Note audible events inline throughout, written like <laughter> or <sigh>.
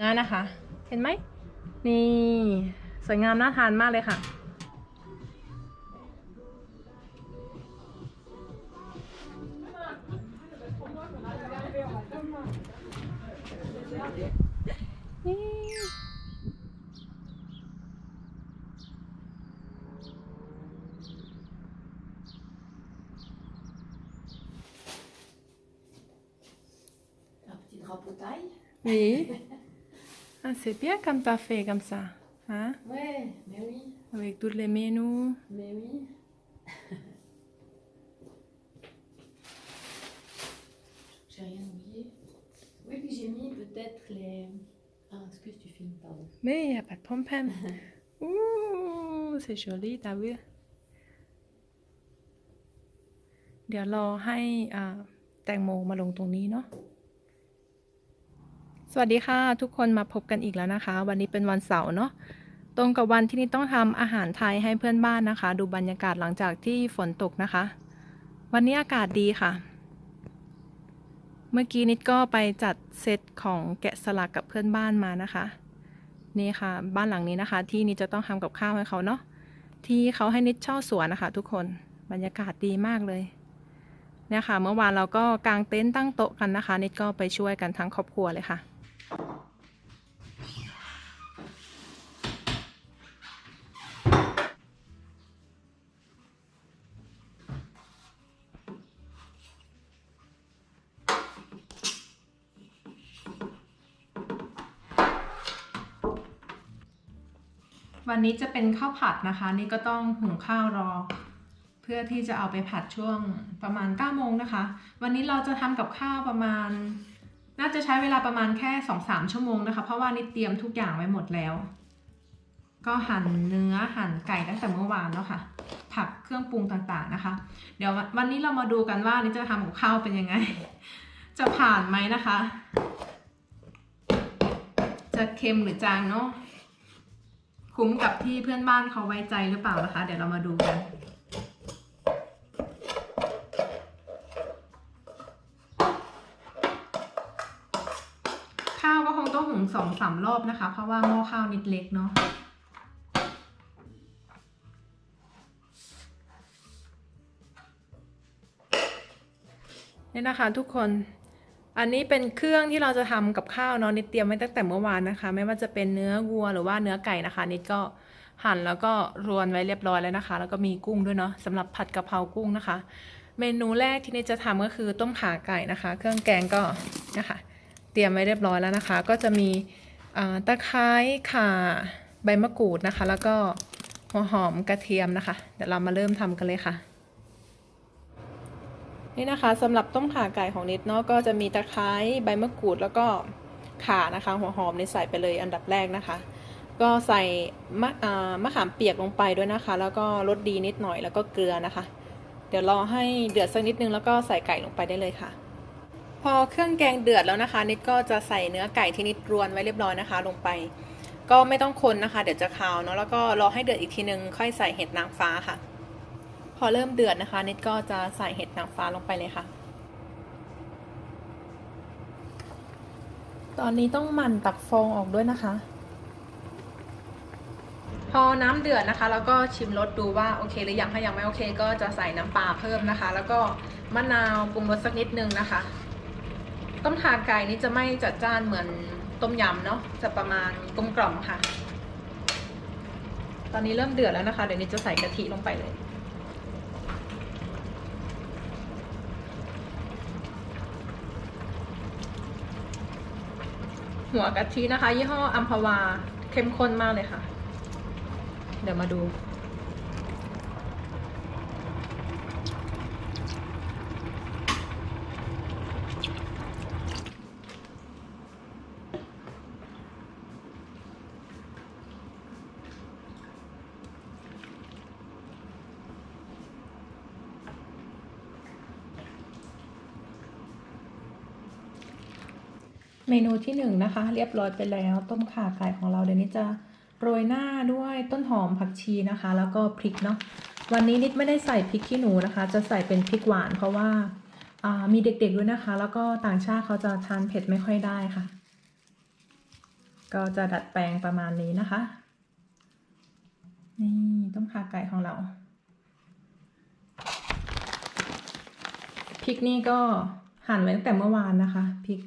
งานนะคะ เห็นไหม นี่ สวยงามน่าทานมากเลยค่ะ นี่ Un petit drapeau taille. Oui. Ah, c'est bien comme t'as fait comme ça. Hein? Ouais, mais oui, Avec tous les menus. mais oui. <laughs> j'ai rien oublié. Oui, puis j'ai mis peut-être les. Ah, excuse, tu filmes, pardon. Mais il n'y a pas de pom-pom. <laughs> Ouh, c'est joli, t'as vu? เดี๋ยวรอให้อ่าแตงโมมาลงตรงนี้เนาะ สวัสดีค่ะ ทุกคนมาพบกันอีกแล้วนะคะ วันนี้เป็นวันเสาร์เนาะตรงกับวันที่นี่ต้องทำอาหารไทยให้เพื่อนบ้านนะคะ ดูบรรยากาศหลังจากที่ฝนตกนะคะ วันนี้อากาศดีค่ะ เมื่อกี้นิดก็ไปจัดเซตของแกะสลักกับเพื่อนบ้านมานะคะ นี่ค่ะ บ้านหลังนี้นะคะ ที่นิดจะต้องทำกับข้าวให้เขาเนาะที่เขาให้นิดเช่าสวนนะคะ ทุกคนบรรยากาศดีมากเลยเนี่ยค่ะ เมื่อวานเราก็กางเต็นท์ตั้งโต๊ะกันนะคะ นิดก็ไปช่วยกันทั้งครอบครัวเลยค่ะ วันนี้จะเป็นข้าวผัดนะคะ นี่ก็ต้องหุงข้าวรอ เพื่อที่จะเอาไปผัดช่วงประมาณ9โมงนะคะ วันนี้เราจะทำกับข้าวประมาณ น่าจะใช้เวลาประมาณแค่2-3ชั่วโมงนะคะ เพราะว่านี่เตรียมทุกอย่างไว้หมดแล้ว ก็หั่นเนื้อหั่นไก่ตั้งแต่เมื่อวานแล้วค่ะ ผักเครื่องปรุงต่างๆนะคะ เดี๋ยววันนี้เรามาดูกันว่านี่จะทำกับข้าวเป็นยังไง จะผ่านไหมนะคะ จะเค็มหรือจางเนาะ คุ้มกับที่เพื่อนบ้านเขาไว้ใจหรือเปล่านะคะ เดี๋ยวเรามาดูกัน ข้าวก็คงต้องหุงสองสามรอบนะคะ เพราะว่าหม้อข้าวนิดเล็กเนาะนี่นะคะทุกคน อันนี้เป็นเครื่องที่เราจะทำกับข้าวเนาะนิดเตรียมไว้ตั้งแต่เมื่อวานนะคะ ไม่ว่าจะเป็นเนื้อวัวหรือว่าเนื้อไก่นะคะ นิดก็หั่นแล้วก็รวนไว้เรียบร้อยแล้วนะคะ แล้วก็มีกุ้งด้วยเนาะสำหรับผัดกะเพรากุ้งนะคะ เมนูแรกที่นิดจะทำก็คือต้มขาไก่นะคะ เครื่องแกงก็นะคะ เตรียมไว้เรียบร้อยแล้วนะคะ ก็จะมีตะไคร้ข่าใบมะกรูดนะคะ แล้วก็หัวหอมกระเทียมนะคะ เดี๋ยวเรามาเริ่มทำกันเลยค่ะ นี่นะคะสำหรับต้มข่าไก่ของนิดเนาะก็จะมีตะไคร้ใบมะกรูดแล้วก็ข่านะคะ หัวหอมนี่ใส่ไปเลยอันดับแรกนะคะ ก็ใส่มะมะขามเปียกลงไปด้วยนะคะ แล้วก็รสดีนิดหน่อยแล้วก็เกลือนะคะ เดี๋ยวรอให้เดือดสักนิดนึงแล้วก็ใส่ไก่ลงไปได้เลยค่ะ พอเครื่องแกงเดือดแล้วนะคะ นิดก็จะใส่เนื้อไก่ที่นิดรวนไว้เรียบร้อยนะคะ ลงไป ก็ไม่ต้องคนนะคะ เดี๋ยวจะคาวเนาะแล้วก็รอให้เดือดอีกทีนึงค่อยใส่เห็ดนางฟ้าค่ะ พอเริ่มเดือดนะคะนิดก็จะใส่เห็ดนางฟ้าลงไปเลยค่ะ ตอนนี้ต้องหมั่นตักฟองออกด้วยนะคะ พอน้ำเดือดนะคะ แล้วก็ชิมรสดูว่าโอเคหรือยังถ้ายังไม่โอเค ก็จะใส่น้ำปลาเพิ่มนะคะ แล้วก็มะนาวปรุงรสสักนิดนึงนะคะ ต้มขาไก่นี่จะไม่จัดจ้านเหมือนต้มยำเนาะจะประมาณกลมกล่อมค่ะ ตอนนี้เริ่มเดือดแล้วนะคะ เดี๋ยวนี้จะใส่กะทิลงไปเลย หัวกะทินะคะ ยี่ห้ออัมพวาเข้มข้นมากเลยค่ะ เดี๋ยวมาดู เมนูที่หนึ่งนะคะ เรียบร้อยไปแล้ว ต้มข่าไก่ของเราเดี๋ยวนี้จะโรยหน้าด้วยต้นหอมผักชีนะคะ แล้วก็พริกเนาะวันนี้นิดไม่ได้ใส่พริกขี้หนูนะคะ จะใส่เป็นพริกหวานเพราะว่าามีเด็กๆด้วยนะคะ แล้วก็ต่างชาติเขาจะทานเผ็ดไม่ค่อยได้ค่ะ ก็จะดัดแปลงประมาณนี้นะคะ นี่ต้มขาไก่ของเราพริกนี่ก็หั่นไว้ตั้งแต่เมื่อวานนะคะพริก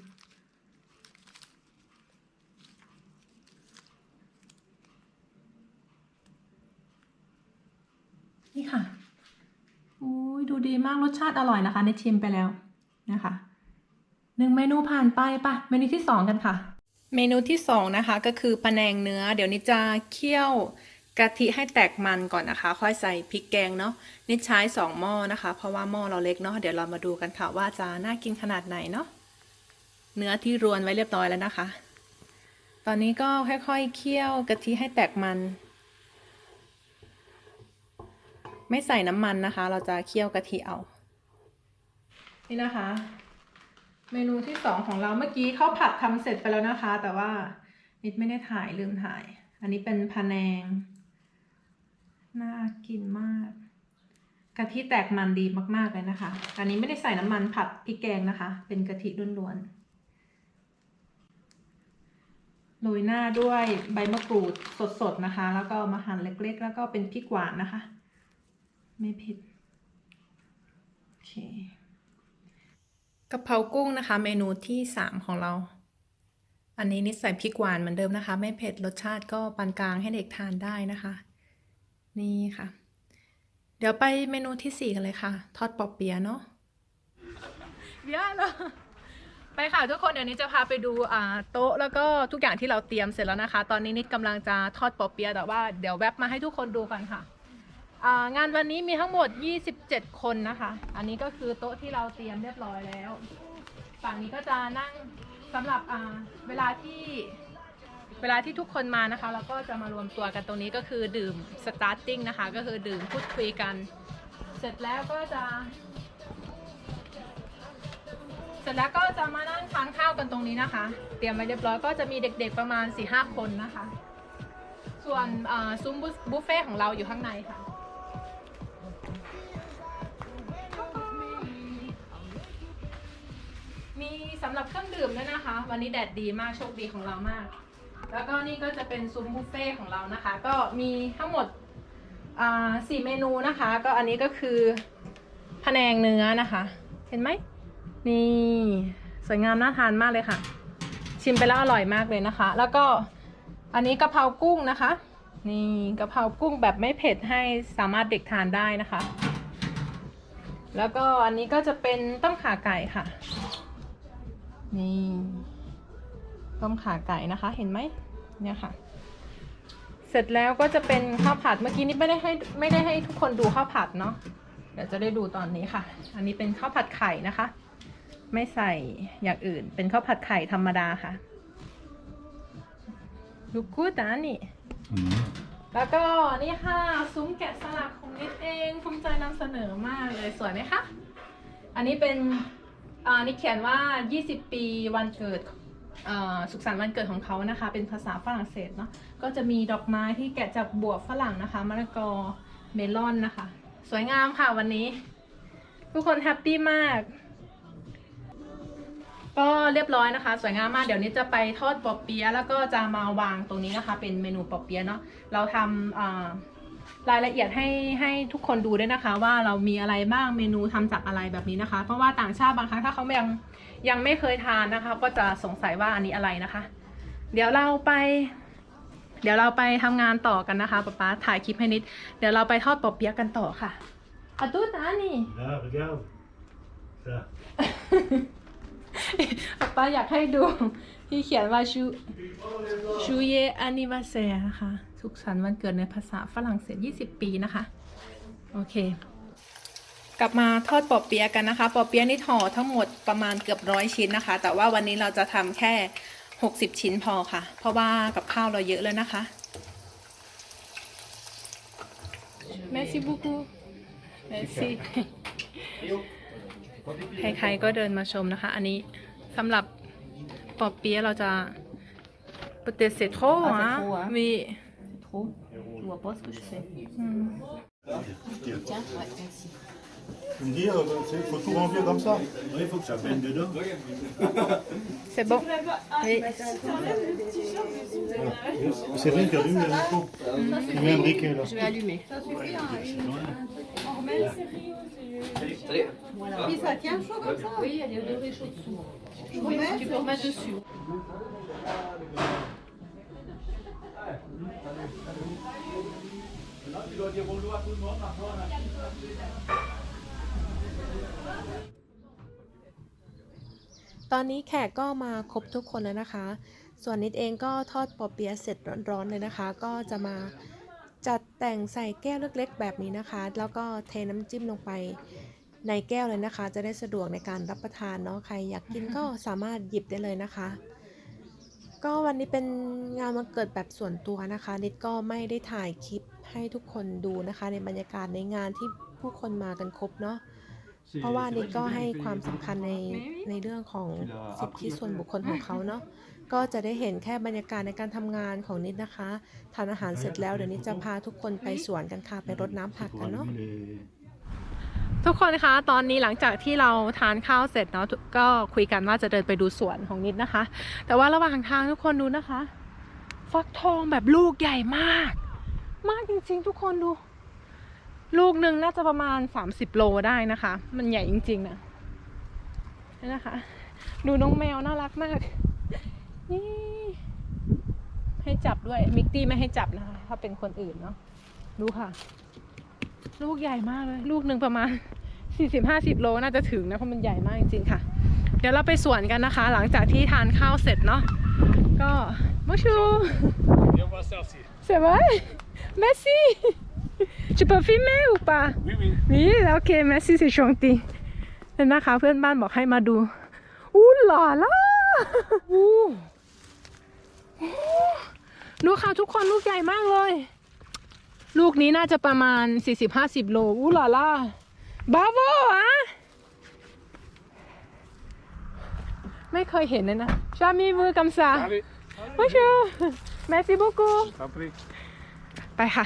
นี่ค่ะอุ้ยดูดีมากรสชาติอร่อยนะคะ ในชิมไปแล้วนะคะหนึ่งเมนูผ่านไปปะเมนูที่สองกันค่ะ เมนูที่สองนะคะ ก็คือปลาแนงเนื้อ เดี๋ยวนิดจะเคี่ยวกะทิให้แตกมันก่อนนะคะ ค่อยใส่พริกแกงเนาะนิดใช้สองหม้อนะคะ เพราะว่าหม้อเราเล็กเนาะเดี๋ยวเรามาดูกันค่ะว่าจะน่ากินขนาดไหนเนาะเนื้อที่รวนไว้เรียบร้อยแล้วนะคะ ตอนนี้ก็ค่อยๆเคี่ยวกะทิให้แตกมัน ไม่ใส่น้ำมันนะคะ เราจะเคี่ยวกะทิเอา นี่นะคะ เมนูที่สองของเราเมื่อกี้ข้าวผัดทำเสร็จไปแล้วนะคะ แต่ว่านิดไม่ได้ถ่ายลืมถ่าย อันนี้เป็นพะแนง น่ากินมากกะทิแตกมันดีมาก ๆ เลยนะคะ อันนี้ไม่ได้ใส่น้ำมันผัดพริกแกงนะคะ เป็นกะทิล้วนๆ โรยหน้าด้วยใบมะกรูดสด ๆ นะคะ แล้วก็มาหั่นเล็ก ๆ แล้วก็เป็นพริกหวานนะคะ ไม่เผ็ดโอเคกะเพรากุ้งนะคะ เมนูที่สามของเรา อันนี้นิดใส่พริกหวานเหมือนเดิมนะคะ ไม่เผ็ดรสชาติก็ปานกลางให้เด็กทานได้นะคะ นี่ค่ะ เดี๋ยวไปเมนูที่สี่กันเลยค่ะ ทอดปอเปียะเนาะเบียร์เหรอไปค่ะทุกคนเดี๋ยวนี้จะพาไปดูอ่าโต๊ะแล้วก็ทุกอย่างที่เราเตรียมเสร็จแล้วนะคะ ตอนนี้นิดกำลังจะทอดปอเปียะแต่ว่าเดี๋ยวแวบมาให้ทุกคนดูกันค่ะอ่า งานวันนี้มีทั้งหมด 27 คนนะคะ อันนี้ก็คือโต๊ะที่เราเตรียมเรียบร้อยแล้ว ฝั่งนี้ก็จะนั่งสำหรับเวลาที่เวลาที่ทุกคนมานะคะเราก็จะมารวมตัวกันตรงนี้ก็คือดื่ม starting นะคะ ก็คือดื่มพูดคุยกัน เสร็จแล้วก็จะ เสร็จแล้วก็จะมานั่งทานข้าวกันตรงนี้นะคะ เตรียมไว้เรียบร้อยก็จะมีเด็กๆประมาณ4-5คนนะคะ ส่วนซุ้มบุฟเฟ่ของเราอยู่ข้างในค่ะ มีสำหรับเครื่องดื่มด้วยนะคะ วันนี้แดดดีมากโชคดีของเรามาก แล้วก็นี่ก็จะเป็นซุ้มบุฟเฟ่ของเรานะคะ ก็มีทั้งหมดอ่าสี่เมนูนะคะ ก็อันนี้ก็คือพะแนงเนื้อนะคะ เห็นไหมนี่สวยงามน่าทานมากเลยค่ะ ชิมไปแล้วอร่อยมากเลยนะคะ แล้วก็อันนี้กะเพรากุ้งนะคะ นี่กะเพรากุ้งแบบไม่เผ็ดให้สามารถเด็กทานได้นะคะ แล้วก็อันนี้ก็จะเป็นต้มขาไก่ค่ะ นี่ต้มขาไก่นะคะ เห็นไหมเนี่ยค่ะ เสร็จแล้วก็จะเป็นข้าวผัดเมื่อกี้นี้ไม่ได้ให้ไม่ได้ให้ทุกคนดูข้าวผัดเนาะเดี๋ยวจะได้ดูตอนนี้ค่ะ อันนี้เป็นข้าวผัดไข่นะคะ ไม่ใส่อย่างอื่น เป็นข้าวผัดไข่ธรรมดาค่ะดูกูดนะนี่ Mm. แล้วก็นี่ค่ะ ซุ้มแกะสลักของนิดเองภูมิใจนำเสนอมากเลยสวยไหมคะ อันนี้เป็น อ่านี่เขียนว่า 20 ปีวันเกิดอ่อสุขสันต์วันเกิดของเขานะคะ เป็นภาษาฝรั่งเศสเนาะก็จะมีดอกไม้ที่แกะจากบวบฝรั่งนะคะมะละกอเมลอนนะคะ สวยงามค่ะวันนี้ ทุกคนแฮปปี้มาก ก็เรียบร้อยนะคะ สวยงามมากเดี๋ยวนี้จะไปทอดปอเปี๊ยะแล้วก็จะมาวางตรงนี้นะคะ เป็นเมนูปอเปี๊ยะเนาะเราทำอ่า รายละเอียดให้ให้ทุกคนดูด้วยนะคะ ว่าเรามีอะไรบ้างเมนูทำจากอะไรแบบนี้นะคะ เพราะว่าต่างชาติบางครั้งถ้าเขายังยังไม่เคยทานนะคะ ก็จะสงสัยว่าอันนี้อะไรนะคะ เดี๋ยวเราไป เดี๋ยวเราไปทำงานต่อกันนะคะป๊าป๊าถ่ายคลิปให้นิด เดี๋ยวเราไปทอดปอเปี๊ยะกันต่อค่ะอะตุ๊ดนะนี่ Là, regarde. Ça. ป๊าป๊าอยากให้ดูที่เขียนว่าชูชูเยอานิวาเซนะคะ สุขสันต์วันเกิดในภาษาฝรั่งเศส 20 ปีนะคะ โอเค กลับมาทอดปอเปี๊ยะกันนะคะ ปอเปี๊ยะนี่ห่อทั้งหมดประมาณเกือบร้อยชิ้นนะคะ แต่ว่าวันนี้เราจะทำแค่ 60 ชิ้นพอค่ะ เพราะว่ากับข้าวเราเยอะเลยนะคะ Merci beaucoup Merci ใครๆก็เดินมาชมนะคะ อันนี้สำหรับปอเปี๊ยะเราจะปเตเซโท Ah, c'est อะ trop, hein. มี C'est trop. Tu vois pas ce que je fais. อืม Tiens, ouais, merci. Tu me dis, il faut tout remplir comme ça Oui, il faut que ça baigne dedans. <laughs> C'est bon. Oui. C'est rien qui allume le micro. Il met un briquet là. Je vais allumer. Voilà. Puis ça tient chaud comme ça Oui, elle est degré chaud dessous. Oui, tu peux remettre dessus. ตอนนี้แขกก็มาครบทุกคนแล้วนะคะ ส่วนนิดเองก็ทอดปอเปี๊ยะเสร็จร้อนๆเลยนะคะ ก็จะมาจัดแต่งใส่แก้วเล็กๆแบบนี้นะคะ แล้วก็เทน้ำจิ้มลงไปในแก้วเลยนะคะ จะได้สะดวกในการรับประทานเนาะ ใครอยากกินก็สามารถหยิบได้เลยนะคะ ก็วันนี้เป็นงานวันเกิดแบบส่วนตัวนะคะ นิดก็ไม่ได้ถ่ายคลิป ให้ทุกคนดูนะคะ ในบรรยากาศในงานที่ผู้คนมากันครบเนาะเพราะว่านิดก็ให้ความสำคัญในในเรื่องของสิทธิส่วนบุคคลของเขาเนาะก็จะได้เห็นแค่บรรยากาศในการทำงานของนิดนะคะทานอาหารเสร็จแล้วเดี๋ยวนิดจะพาทุกคนไปสวนกันค่ะไปรดน้ำผักกันเนาะทุกคนคะตอนนี้หลังจากที่เราทานข้าวเสร็จเนาะก็คุยกันว่าจะเดินไปดูสวนของนิดนะคะ แต่ว่าระหว่างทางทุกคนดูนะคะ ฟักทองแบบลูกใหญ่มาก มากจริง ๆ ทุกคนดู ลูกหนึ่งน่าจะประมาณ 30 โลได้นะคะ มันใหญ่จริง ๆนะนี่นะคะ ดูน้องแมวน่ารักมากนี่ให้จับด้วยมิกตี้ไม่ให้จับนะคะ ถ้าเป็นคนอื่นเนาะดูค่ะ ลูกใหญ่มากเลย ลูกหนึ่งประมาณ40-50โลน่าจะถึงนะเพราะมันใหญ่มากจริงๆค่ะ เดี๋ยวเราไปสวนกันนะคะ หลังจากที่ทานข้าวเสร็จเนาะก็มาชู Viens voir ça aussi. C'est vrai Merci Tu peux filmer ou pas Oui, oui. นี่โอเค merci c'est gentil นั่นนะคะเพื่อนบ้านบอกให้มาดู อู้หล่อล่ะอู้ดูค่ะทุกคนลูกใหญ่มากเลย ลูกนี้น่าจะประมาณ 40-50 โล อู้หล่อล่ะบาโวอะไม่เคยเห็นเลยนะชามีมือกำซา Allez, ผู้ชู merci beaucoup après. ไปค่ะ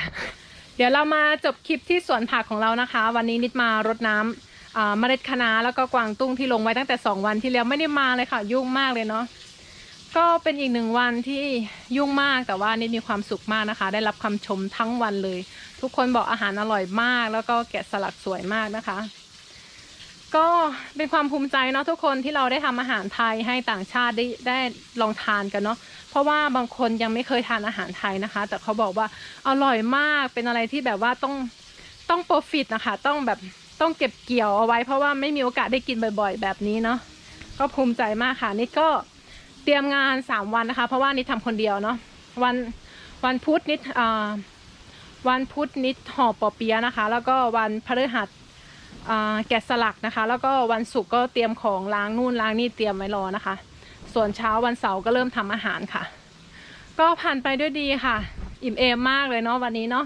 เดี๋ยวเรามาจบคลิปที่สวนผักของเรานะคะ วันนี้นิดมารดน้ำอ่าเมล็ดคะน้าแล้วก็กวางตุ้งที่ลงไว้ตั้งแต่ 2 วันที่แล้วไม่ได้มาเลยค่ะ ยุ่งมากเลยเนาะก็เป็นอีกหนึ่งวันที่ยุ่งมากแต่ว่านิดมีความสุขมากนะคะ ได้รับคำชมทั้งวันเลย ทุกคนบอกอาหารอร่อยมาก แล้วก็แกะสลักสวยมากนะคะ ก็เป็นความภูมิใจเนาะทุกคนที่เราได้ทำอาหารไทยให้ต่างชาติได้ได้ลองทานกันเนาะเพราะว่าบางคนยังไม่เคยทานอาหารไทยนะคะ แต่เขาบอกว่าอร่อยมากเป็นอะไรที่แบบว่าต้องต้องโปรฟิตนะคะ ต้องแบบต้องเก็บเกี่ยวเอาไว้ เพราะว่าไม่มีโอกาสได้กินบ่อย ๆ แบบนี้เนาะก็ภูมิใจมากค่ะนิดก็เตรียมงาน3วันนะคะ เพราะว่านิดทำคนเดียวเนาะวันวันพุธนิดวันพุธนิดห่อปอเปียะนะคะ แล้วก็วันพฤหัส แกะสลักนะคะ แล้วก็วันศุกร์ก็เตรียมของล้างนู่นล้างนี่เตรียมไว้รอนะคะ ส่วนเช้าวันเสาร์ก็เริ่มทำอาหารค่ะ ก็ผ่านไปด้วยดีค่ะ อิ่มเอมมากเลยเนาะวันนี้เนาะ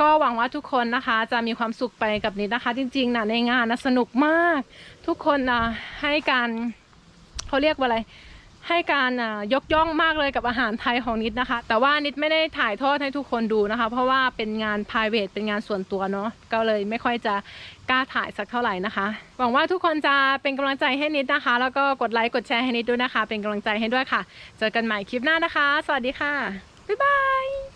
ก็หวังว่าทุกคนนะคะจะมีความสุขไปกับนิดนะคะ จริงๆนะในงานนะสนุกมาก ทุกคนนะให้การเขาเรียกว่าอะไร ให้การยกย่องมากเลยกับอาหารไทยของนิดนะคะ แต่ว่านิดไม่ได้ถ่ายทอดให้ทุกคนดูนะคะ เพราะว่าเป็นงาน p r i v a t เป็นงานส่วนตัวเนาะก็เลยไม่ค่อยจะกล้าถ่ายสักเท่าไหร่นะคะ หวังว่าทุกคนจะเป็นกำลังใจให้นิดนะคะ แล้วก็กดไลค์กดแชร์ให้นิดด้วยนะคะ เป็นกำลังใจให้ด้วยค่ะ เจอกันใหม่คลิปหน้านะคะ สวัสดีค่ะบ๊ายบาย